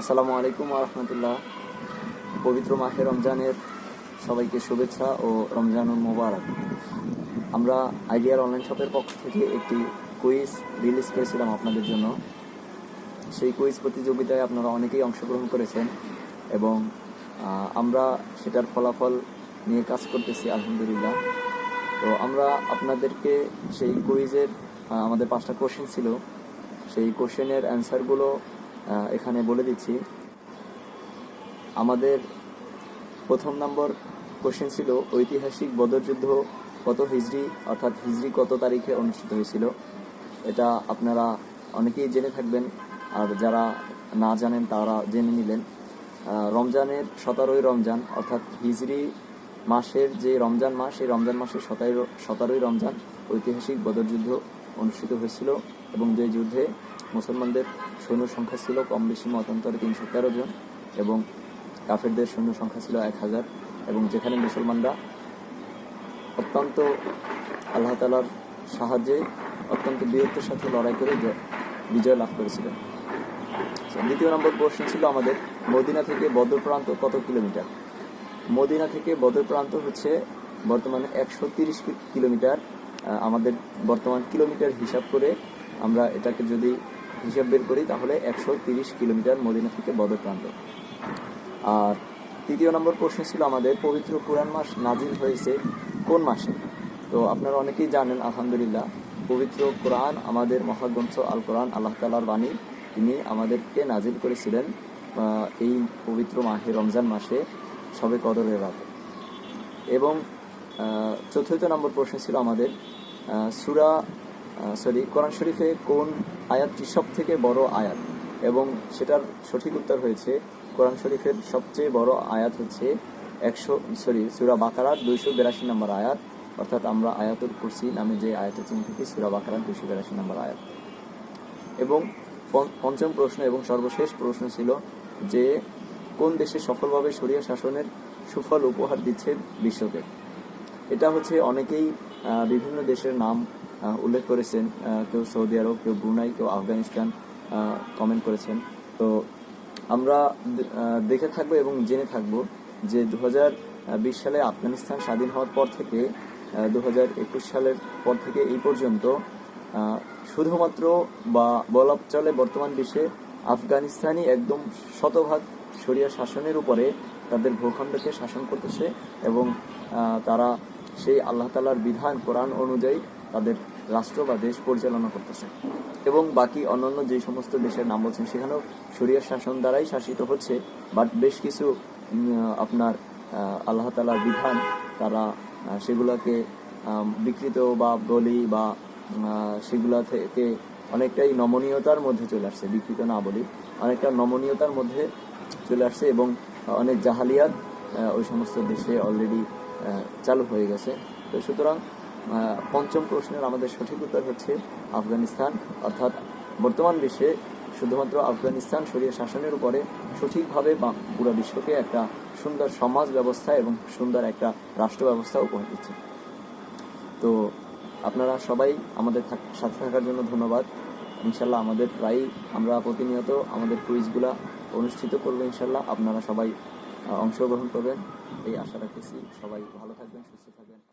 আসসালামু আলাইকুম রহমতুল্লাহ। পবিত্র মাহে রমজানের সবাইকে শুভেচ্ছা ও রমজানুল মোবারক। আমরা আইডিয়ার অনলাইন শপের পক্ষ থেকে একটি কুইজ রিলিজ করেছিলাম আপনাদের জন্য। সেই কুইজ প্রতিযোগিতায় আপনারা অনেকেই অংশগ্রহণ করেছেন এবং আমরা সেটার ফলাফল নিয়ে কাজ করতেছি, আলহামদুলিল্লাহ। তো আমরা আপনাদেরকে সেই কুইজের আমাদের পাঁচটা কোশ্চেন ছিল। সেই কোশ্চেনের অ্যান্সারগুলো এখানে বলে দিচ্ছি। আমাদের প্রথম নম্বর কোশ্চেন ছিল, ঐতিহাসিক বদরযুদ্ধ কত হিজড়ি অর্থাৎ হিজড়ি কত তারিখে অনুষ্ঠিত হয়েছিল? এটা আপনারা অনেকেই জেনে থাকবেন, আর যারা না জানেন তারা জেনে নিলেন। রমজানের সতেরোই রমজান, অর্থাৎ হিজড়ি মাসের যে রমজান মাস, সেই রমজান মাসের সতেরো সতেরোই রমজান ঐতিহাসিক বদরযুদ্ধ অনুষ্ঠিত হয়েছিল এবং যে যুদ্ধে মুসলমানদের সৈন্য সংখ্যা ছিল কম বেশি মতান্তরে তিনশো তেরো জন এবং কাফেরদের সৈন্য সংখ্যা ছিল এক হাজার এবং যেখানে মুসলমানরা অত্যন্ত আল্লাহ তালার সাহায্যে অত্যন্ত বীরত্বের সাথে লড়াই করে বিজয় লাভ করেছিলেন। দ্বিতীয় নম্বর প্রশ্ন ছিল আমাদের মদিনা থেকে বদর প্রান্ত কত কিলোমিটার? মদিনা থেকে বদর প্রান্ত হচ্ছে বর্তমানে একশো তিরিশ কিলোমিটার। আমাদের বর্তমান কিলোমিটার হিসাব করে আমরা এটাকে যদি হিসাব বের করি, তাহলে একশো তিরিশ কিলোমিটার মদিনা থেকে বদর প্রান্ত। আর তৃতীয় নম্বর প্রশ্ন ছিল আমাদের, পবিত্র কোরআন মাস নাজিল হয়েছে কোন মাসে? তো আপনারা অনেকেই জানেন, আলহামদুলিল্লাহ, পবিত্র কোরআন আমাদের মহাগ্রন্থ আল কোরআন আল্লাহ তালার বাণী, তিনি আমাদেরকে নাজিল করেছিলেন এই পবিত্র মাহে রমজান মাসে, সবে কদরের রাতে। এবং চতুর্থ নম্বর প্রশ্ন ছিল আমাদের সুরা সরি, কোরআন শরীফে কোন আয়াতটি সব থেকে বড় আয়াত? এবং সেটার সঠিক উত্তর হয়েছে, কোরআন শরীফের সবচেয়ে বড় আয়াত হচ্ছে একশো, সরি, সুরা বাকারার দুইশো বিরাশি নম্বর আয়াত। অর্থাৎ আমরা আয়াতুল কুরসি নামে যে আয়াতের চিহ্ন থাকি সুরা বাকারার দুইশো বিরাশি নম্বর আয়াত। এবং পঞ্চ- পঞ্চম প্রশ্ন এবং সর্বশেষ প্রশ্ন ছিল যে, কোন দেশে সফলভাবে সরিয়া শাসনের সুফল উপহার দিচ্ছে বিশ্বকে? এটা হচ্ছে অনেকেই বিভিন্ন দেশের নাম উল্লেখ করেছেন কেউ সৌদি আরব, কেউ ব্রুনাই, কেউ আফগানিস্তান কমেন্ট করেছেন। তো আমরা দেখে থাকব এবং জেনে থাকব যে দু বিশ সালে আফগানিস্তান স্বাধীন হওয়ার পর থেকে দু সালের পর থেকে এই পর্যন্ত শুধুমাত্র বা বলা চলে বর্তমান বিশ্বে আফগানিস্তানই একদম শতভাগ শরিয়া শাসনের উপরে তাদের ভূখণ্ডকে শাসন করতেছে এবং তারা সেই আল্লাহ তালার বিধান, কোরআন অনুযায়ী তাদের রাষ্ট্র বা দেশ পরিচালনা করতেছে। এবং বাকি অন্যান্য যে সমস্ত দেশের নাম বলছেন, সেখানেও শরিয়া শাসন দ্বারাই শাসিত হচ্ছে। বাট বেশ কিছু আপনার আল্লাহ তালার বিধান, তারা সেগুলোকে বিকৃত বা বলি বা সেগুলা থেকে অনেকটাই নমনীয়তার মধ্যে চলে আসছে, বিকৃত না বলি, অনেকটা নমনীয়তার মধ্যে চলে আসছে এবং অনেক জাহালিয়াত ওই সমস্ত দেশে অলরেডি চালু হয়ে গেছে। তো সুতরাং পঞ্চম প্রশ্নের আমাদের সঠিক উত্তর হচ্ছে আফগানিস্তান। অর্থাৎ বর্তমান বিশ্বে শুধুমাত্র আফগানিস্তান শরীয় শাসনের উপরে সঠিকভাবে বা পুরো বিশ্বকে একটা সুন্দর সমাজ ব্যবস্থা এবং সুন্দর একটা রাষ্ট্র ব্যবস্থা উপহার দিচ্ছে। তো আপনারা সবাই আমাদের সাথে থাকার জন্য ধন্যবাদ। ইনশাল্লাহ আমাদের প্রায়ই আমরা প্রতিনিয়ত আমাদের কুইজগুলা অনুষ্ঠিত করব ইনশাল্লাহ। আপনারা সবাই অংশগ্রহণ করবেন। এই আশা রাখতেছি সবাই ভালো থাকবেন, সুস্থ থাকবেন।